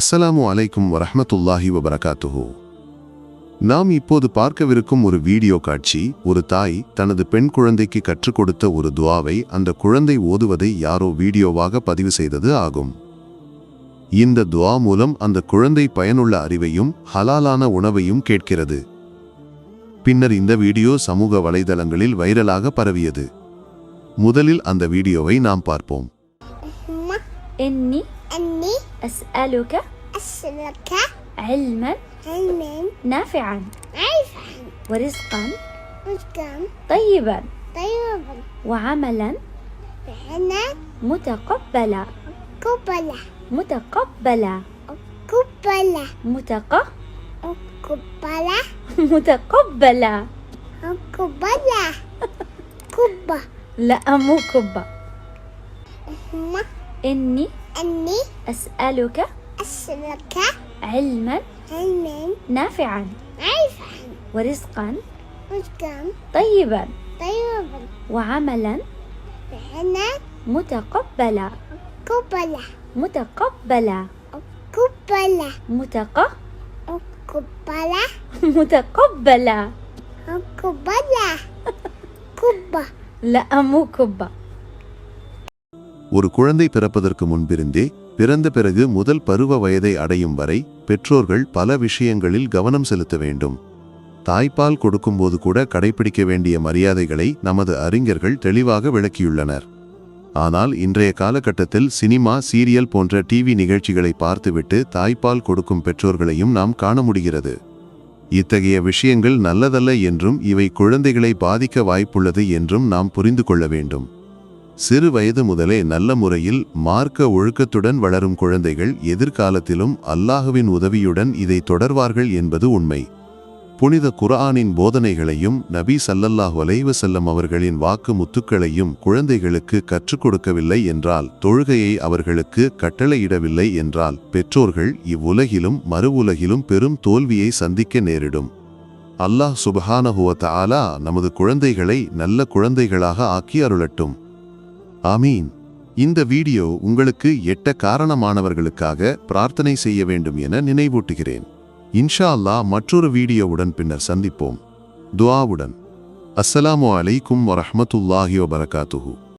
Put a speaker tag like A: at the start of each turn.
A: அஸ்ஸலாமு அலைக்கும் வரஹமத்துல்லாஹி வபரகாத்துஹு. நாம் இப்போது பார்க்கவிருக்கும் ஒரு வீடியோ காட்சி ஒரு தாய் தனது பெண் குழந்தைக்கு கற்றுக் கொடுத்த ஒரு துவாவை அந்த குழந்தை ஓதுவதை யாரோ வீடியோவாக பதிவு செய்தது ஆகும். இந்த துவா மூலம் அந்த குழந்தை பயனுள்ள அறிவையும் ஹலாலான உணவையும் கேட்கிறது. பின்னர் இந்த வீடியோ சமூக வலைதளங்களில் வைரலாக பரவியது. முதலில் அந்த வீடியோவை நாம் பார்ப்போம்.
B: أسألك
C: أسألك
B: علما
C: علما
B: نافعا
C: عرفا
B: ورزقا
C: رزقا
B: طيبا
C: طيبا
B: وعملا
C: وعنا
B: متقبلا
C: قبلة
B: متقبلا
C: قبلة
B: متق
C: قبلة
B: متقبلا
C: قبلة قبة
B: لا مو كبة إني
C: أني
B: أسألك
C: أسألك
B: علما
C: علما
B: نافعا
C: عرفا
B: ورزقا
C: رزقا
B: طيبا
C: طيبا
B: وعملا
C: وعنا
B: متقبلا
C: قبلة
B: متقبلا
C: قبلة
B: متق
C: قبلة
B: متقبلا
C: قبلة قبة
B: لا مو كبة
A: ஒரு குழந்தை பிறப்பதற்கு முன்பிருந்தே பிறந்த பிறகு முதல் பருவ வயதை அடையும் வரை பெற்றோர்கள் பல விஷயங்களில் கவனம் செலுத்த வேண்டும். தாய்ப்பால் கொடுக்கும்போது கூட கடைபிடிக்க வேண்டிய மரியாதைகளை நமது அறிஞர்கள் தெளிவாக விளக்கியுள்ளனர். ஆனால் இன்றைய காலகட்டத்தில் சினிமா சீரியல் போன்ற டிவி நிகழ்ச்சிகளை பார்த்துவிட்டு தாய்ப்பால் கொடுக்கும் பெற்றோர்களையும் நாம் காண முடிகிறது. இத்தகைய விஷயங்கள் நல்லதல்ல என்றும் இவை குழந்தைகளை பாதிக்க வாய்ப்புள்ளது என்றும் நாம் புரிந்து கொள்ள வேண்டும். சிறு வயது முதலே நல்ல முறையில் மார்க்க ஒழுக்கத்துடன் வளரும் குழந்தைகள் எதிர்காலத்திலும் அல்லாஹுவின் உதவியுடன் இதை தொடர்வார்கள் என்பது உண்மை. புனித குர்ஆனின் போதனைகளையும் நபி சல்லல்லாஹ் அலைஹி வஸல்லம் அவர்களின் வாக்கு முத்துக்களையும் குழந்தைகளுக்கு கற்றுக் கொடுக்கவில்லை என்றால் தொழுகையை அவர்களுக்கு கட்டளையிடவில்லை என்றால் பெற்றோர்கள் இவ்வுலகிலும் மறு உலகிலும் பெரும் தோல்வியை சந்திக்க நேரிடும். அல்லாஹ் சுப்ஹானஹு வ நமது குழந்தைகளை நல்ல குழந்தைகளாக ஆக்கி அருளட்டும். ஆமீன். இந்த வீடியோ உங்களுக்கு எட்ட காரணமானவர்களுக்காக பிரார்த்தனை செய்ய வேண்டும் என நினைவூட்டுகிறேன். இன்ஷா அல்லாஹ் மற்றொரு வீடியோவுடன் பின்னர் சந்திப்போம். துவாவுடன் அஸ்ஸலாமு அலைக்கும் வரஹ்மத்துல்லாஹி வபரகாத்துஹு.